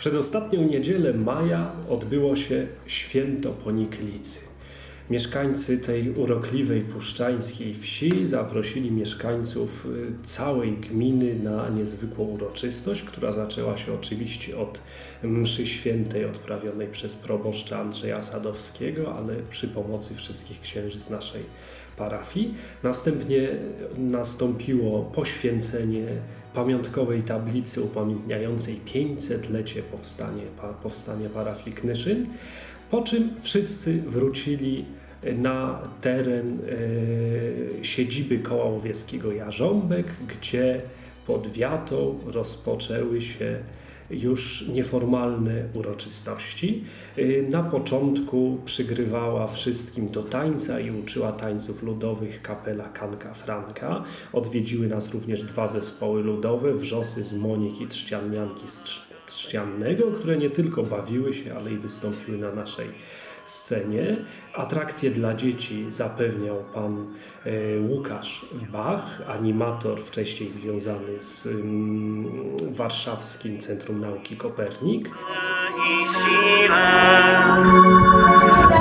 przedostatnią niedzielę maja odbyło się święto Poniklicy. Mieszkańcy tej urokliwej puszczańskiej wsi zaprosili mieszkańców y, całej gminy na niezwykłą uroczystość, która zaczęła się oczywiście od mszy świętej odprawionej przez proboszcza Andrzeja Sadowskiego, ale przy pomocy wszystkich księży z naszej parafii. Następnie nastąpiło poświęcenie pamiątkowej tablicy upamiętniającej 500-lecie powstanie, pa, powstania parafii Knyszyn, po czym wszyscy wrócili na teren e, siedziby koła łowieckiego Jarząbek, gdzie pod wiatą rozpoczęły się już nieformalne uroczystości. Y, Na początku przygrywała wszystkim do tańca i uczyła tańców ludowych kapela Kanka Franka. Odwiedziły nas również dwa zespoły ludowe, Wrzosy z Monik i Trzciannianki z Trz- Trzciannego, które nie tylko bawiły się, ale i wystąpiły na naszej scenie. Atrakcje dla dzieci zapewniał pan e, Łukasz Bach, animator wcześniej związany z ym, Warszawskim Centrum Nauki Kopernik. i sile,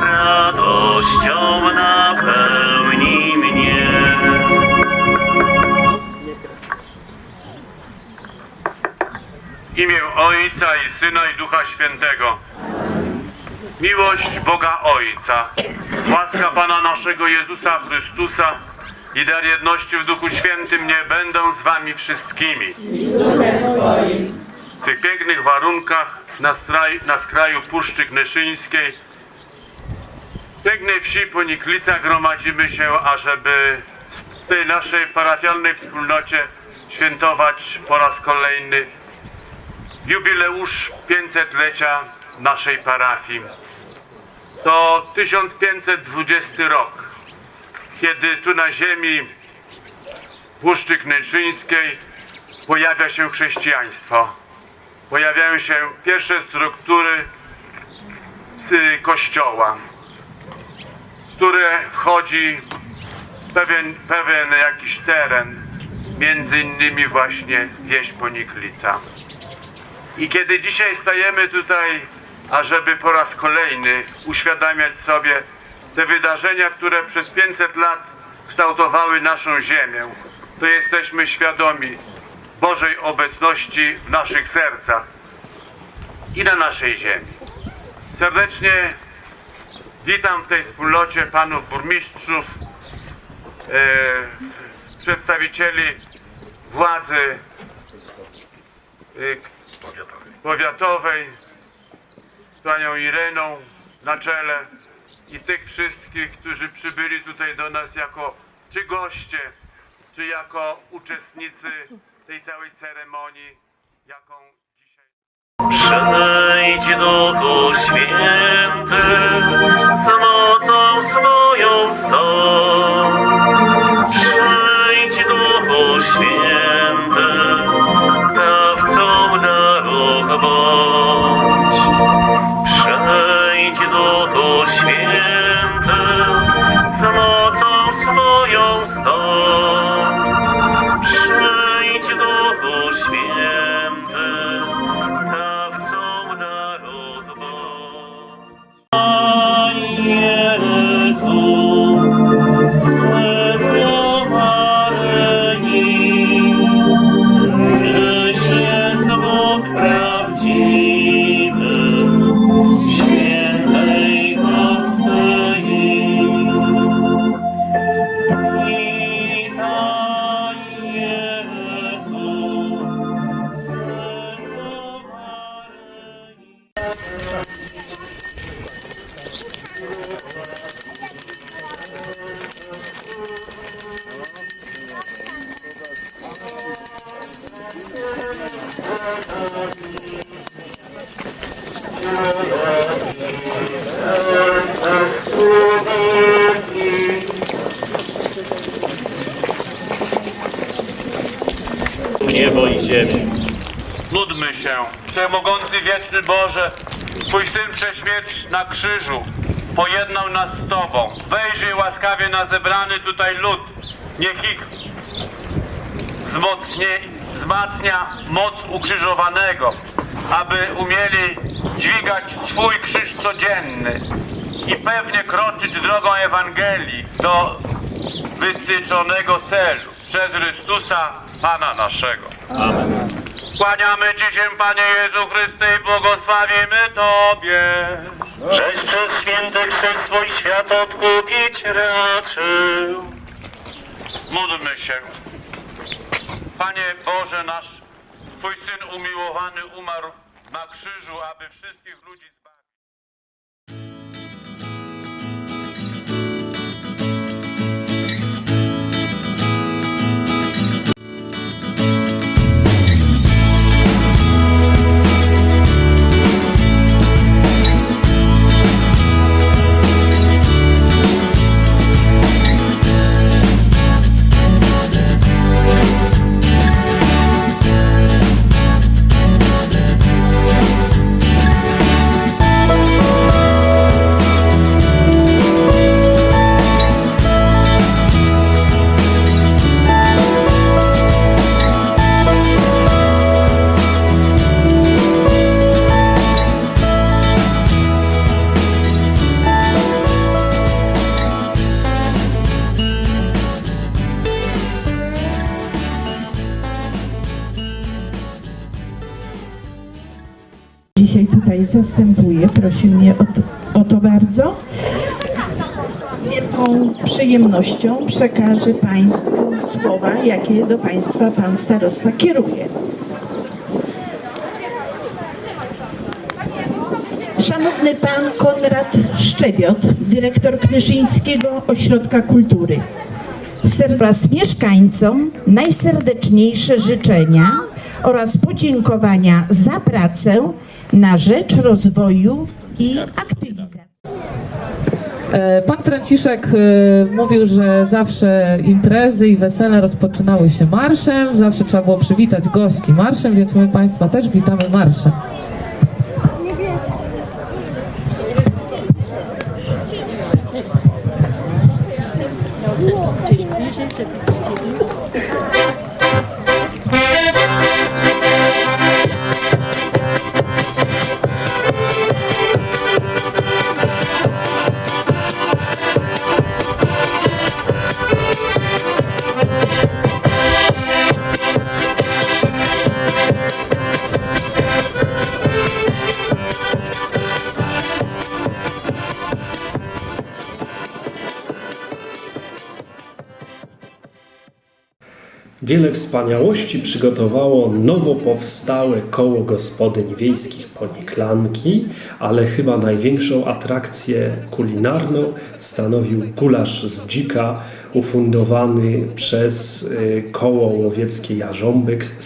radością napełni mnie. W imię Ojca i Syna i Ducha Świętego. Miłość Boga Ojca, łaska Pana naszego Jezusa Chrystusa i dar jedności w Duchu Świętym nie będą z Wami wszystkimi. W tych pięknych warunkach na, straj, na skraju Puszczy Knyszyńskiej, w pięknej wsi Poniklica gromadzimy się, ażeby w tej naszej parafialnej wspólnocie świętować po raz kolejny jubileusz 500-lecia naszej parafii. To 1520 rok, kiedy tu na ziemi Puszczy Knyczyńskiej pojawia się chrześcijaństwo. Pojawiają się pierwsze struktury y, kościoła, które wchodzi pewien, pewien jakiś teren, między innymi właśnie wieś Poniklica. I kiedy dzisiaj stajemy tutaj, ażeby po raz kolejny uświadamiać sobie te wydarzenia, które przez 500 lat kształtowały naszą ziemię, to jesteśmy świadomi Bożej obecności w naszych sercach i na naszej ziemi. Serdecznie witam w tej wspólnocie panów burmistrzów, e, przedstawicieli władzy e, powiatowej z panią Ireną na czele i tych wszystkich, którzy przybyli tutaj do nas jako czy goście, czy jako uczestnicy tej całej ceremonii, jaką dzisiaj. Przejdź Święty swoją stąd. Na krzyżu pojednał nas z Tobą. Wejrzyj łaskawie na zebrany tutaj lud. Niech ich wzmocnie, wzmacnia moc ukrzyżowanego. aby umieli dźwigać swój krzyż codzienny i pewnie kroczyć drogą Ewangelii do wytyczonego celu przez Chrystusa Pana naszego. Kłaniamy Ci się, Panie Jezu Chryste, i błogosławimy Tobie. Żeś przez święte chrzest swój świat odkupić raczył. Módlmy się. Panie Boże nasz, Twój Syn umiłowany umarł na krzyżu, aby wszystkich ludzi dzisiaj tutaj zastępuję. Prosił mnie o to, o to bardzo. Z wielką przyjemnością przekażę Państwu słowa, jakie do Państwa Pan Starosta kieruje. Szanowny Pan Konrad Szczebiot, dyrektor Knyszyńskiego Ośrodka Kultury. Oraz mieszkańcom najserdeczniejsze życzenia oraz podziękowania za pracę na rzecz rozwoju i aktywizacji. E, Pan Franciszek e, mówił, że zawsze imprezy i wesele rozpoczynały się marszem, zawsze trzeba było przywitać gości marszem, więc my Państwa też witamy marszem. Wiele wspaniałości przygotowało nowo powstałe koło gospodyń wiejskich Poniklanki, ale chyba największą atrakcję kulinarną stanowił gulasz z dzika ufundowany przez y, koło łowieckie Jarząbek z,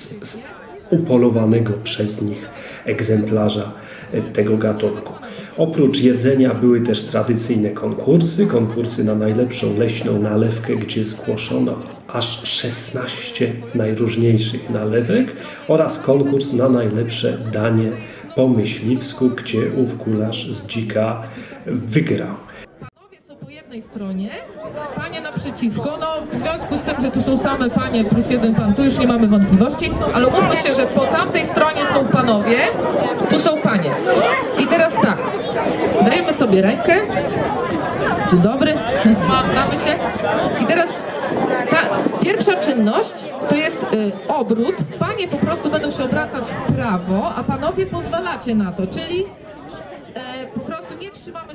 z, z upolowanego przez nich egzemplarza tego gatunku. Oprócz jedzenia były też tradycyjne konkursy, konkursy na najlepszą leśną nalewkę, gdzie zgłoszono aż 16 najróżniejszych nalewek oraz konkurs na najlepsze danie po myśliwsku, gdzie ów gulasz z dzika wygrał. Jednej stronie, panie naprzeciwko. No, w związku z tym, że tu są same panie plus jeden pan, tu już nie mamy wątpliwości, ale umówmy się, że po tamtej stronie są panowie, tu są panie. I teraz tak, dajemy sobie rękę. Dzień dobry, znamy się. I teraz ta pierwsza czynność to jest y, obrót. Panie po prostu będą się obracać w prawo, a panowie pozwalacie na to, czyli e, po prostu nie trzymamy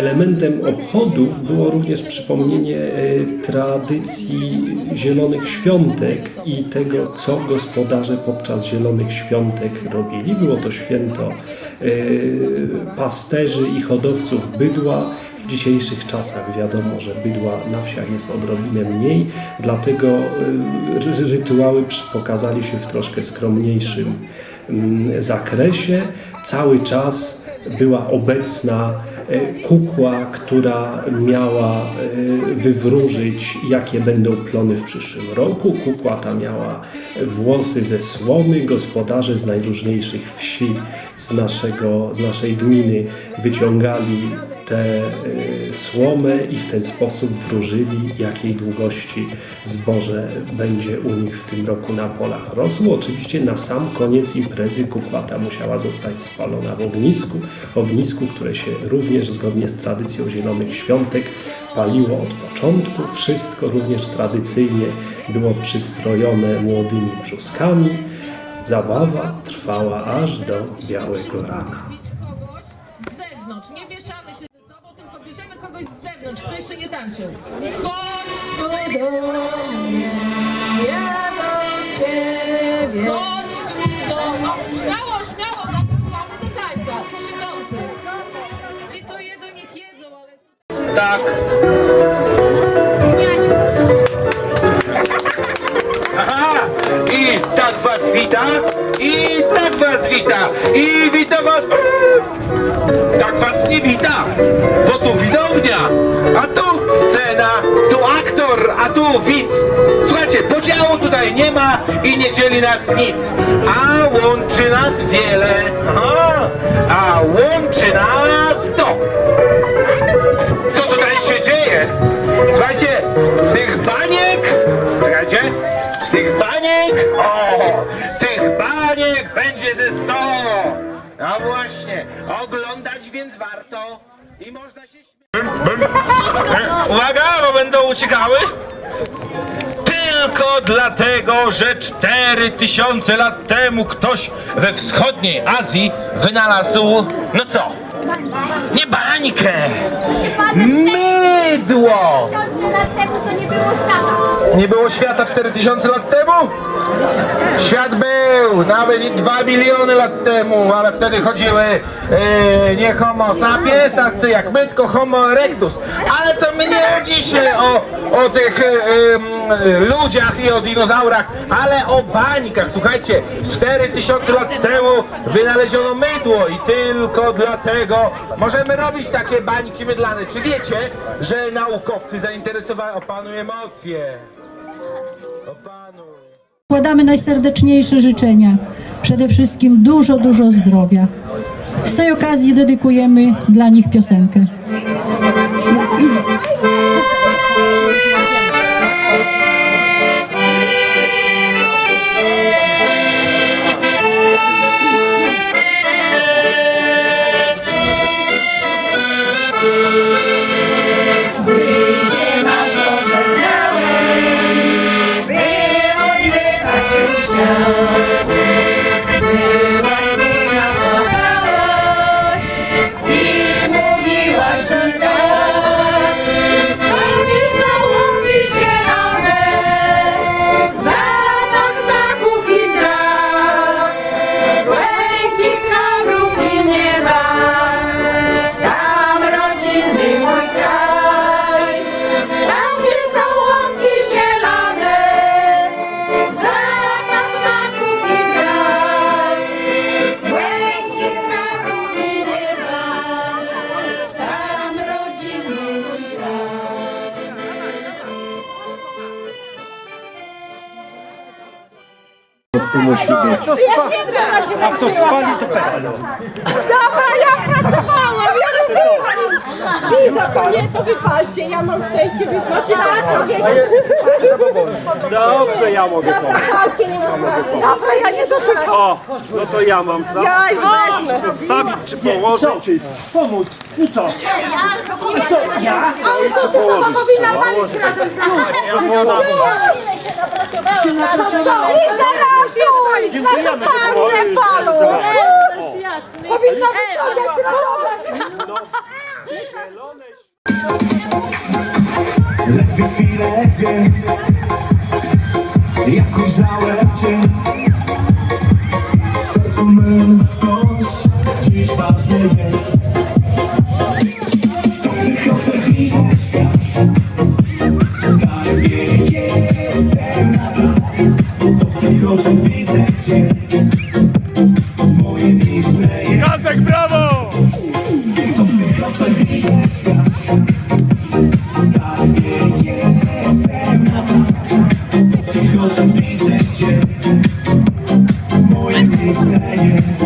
Elementem obchodu było również przypomnienie e, tradycji Zielonych Świątek i tego, co gospodarze podczas Zielonych Świątek robili. Było to święto e, pasterzy i hodowców bydła. W dzisiejszych czasach wiadomo, że bydła na wsiach jest odrobinę mniej, dlatego e, ry- rytuały pokazali się w troszkę skromniejszym mm, zakresie. Cały czas była obecna kukła, która miała e, wywróżyć, jakie będą plony w przyszłym roku. Kukła ta miała włosy ze słomy. Gospodarze z najróżniejszych wsi z, naszego, z naszej gminy wyciągali tę e, słomę i w ten sposób wróżyli, jakiej długości zboże będzie u nich w tym roku na polach rosło. Oczywiście na sam koniec imprezy kukłata musiała zostać spalona w ognisku, ognisku, które się również zgodnie z tradycją Zielonych Świątek paliło od początku. Wszystko również tradycyjnie było przystrojone młodymi brzuskami. Zabawa trwała aż do białego rana. kogoś z zewnątrz. Nie mieszamy się ze sobą, tylko bierzemy kogoś z zewnątrz, kto jeszcze nie tańczył. Chodź tu do mnie, ja do ciebie. Chodź tu do... No, śmiało, śmiało, zapraszamy do tańca. Siedzący. Ci, co jedzą, niech jedzą, ale... Tak. Aha! I tak was wita, i tak was wita, i wita was... Tak was nie wita, bo tu widownia, a tu scena, tu aktor, a tu widz. Słuchajcie, podziału tutaj nie ma i nie dzieli nas nic, a łączy nas wiele, a, a łączy nas to. Warto i można się śmiać. Uwaga, bo będą uciekały. Tylko dlatego, że 4000 lat temu ktoś we wschodniej Azji wynalazł, no co? Nie bańkę, mydło. lat temu to nie było świata. Nie było świata 4000 lat temu? Świat był, nawet i 2 miliony lat temu, ale wtedy chodziły e, nie homo sapiens, tacy jak my, tylko homo erectus. Ale to my nie dzisiaj o, o tych e, ludziach i o dinozaurach, ale o bańkach. Słuchajcie, 4000 lat temu wynaleziono mydło i tylko dlatego możemy robić takie bańki mydlane. Czy wiecie, że naukowcy zainteresowani... Opanuj emocje. Opanuj. Składamy najserdeczniejsze życzenia. Przede wszystkim dużo, dużo zdrowia. Z tej okazji dedykujemy dla nich piosenkę. Dobra, ja pracowałam, ja robiłam. Ziza, to nie, to wypalcie, ja mam szczęście wypłacić. Dobrze, ja mogę pomóc. Wypalcie, nie mam sprawy. Dobra, ja nie dotykam. O, no to ja mam sam Ja już wezmę. postawić czy położyć. Pomóc. I co? Ale co, to sama powinna walić razem z no Zapracowałam. I zaratuj! Naszą! Powinna wyciągać ratować! Ledwie chwilę, ledwie Jak ujrzałem Cię W sercu mym ktoś Dziś ważny jest po czym widzę cię. Moje miejsce jest.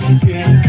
感觉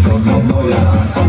to moja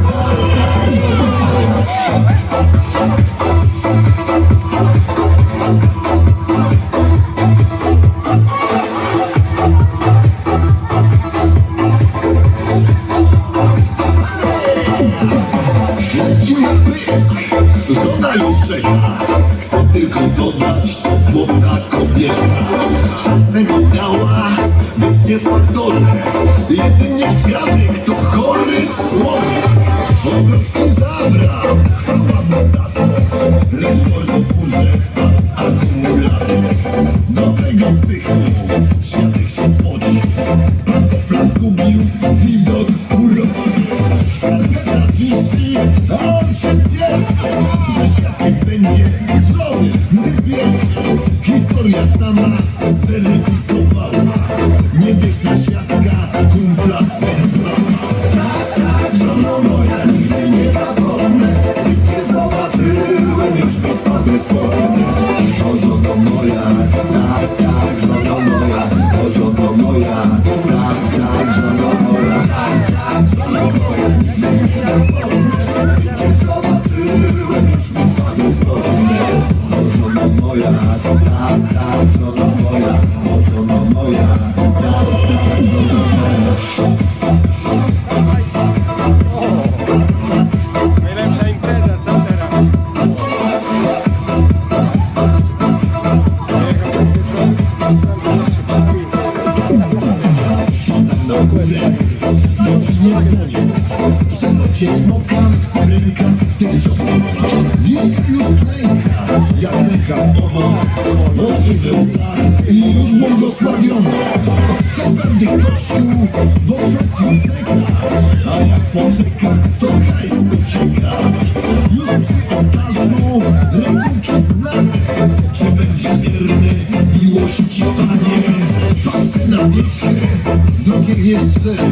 innych jeszcze,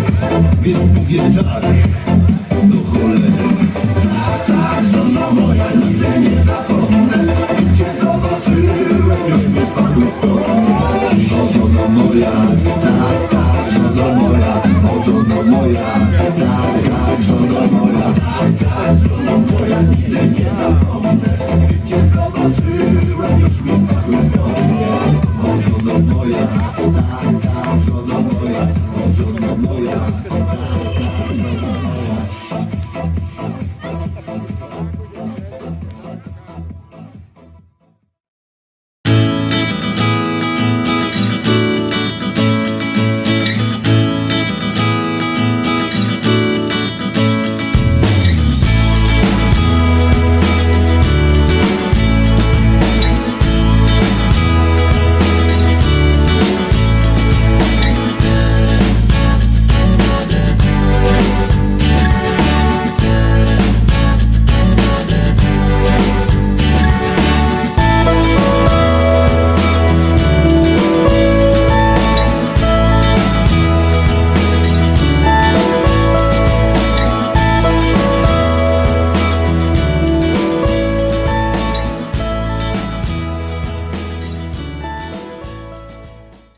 więc mówię tak. Do cholery. Tak, tak, żono moja, nigdy nie zapomnę. Cię zobaczyłem, już mi spadł w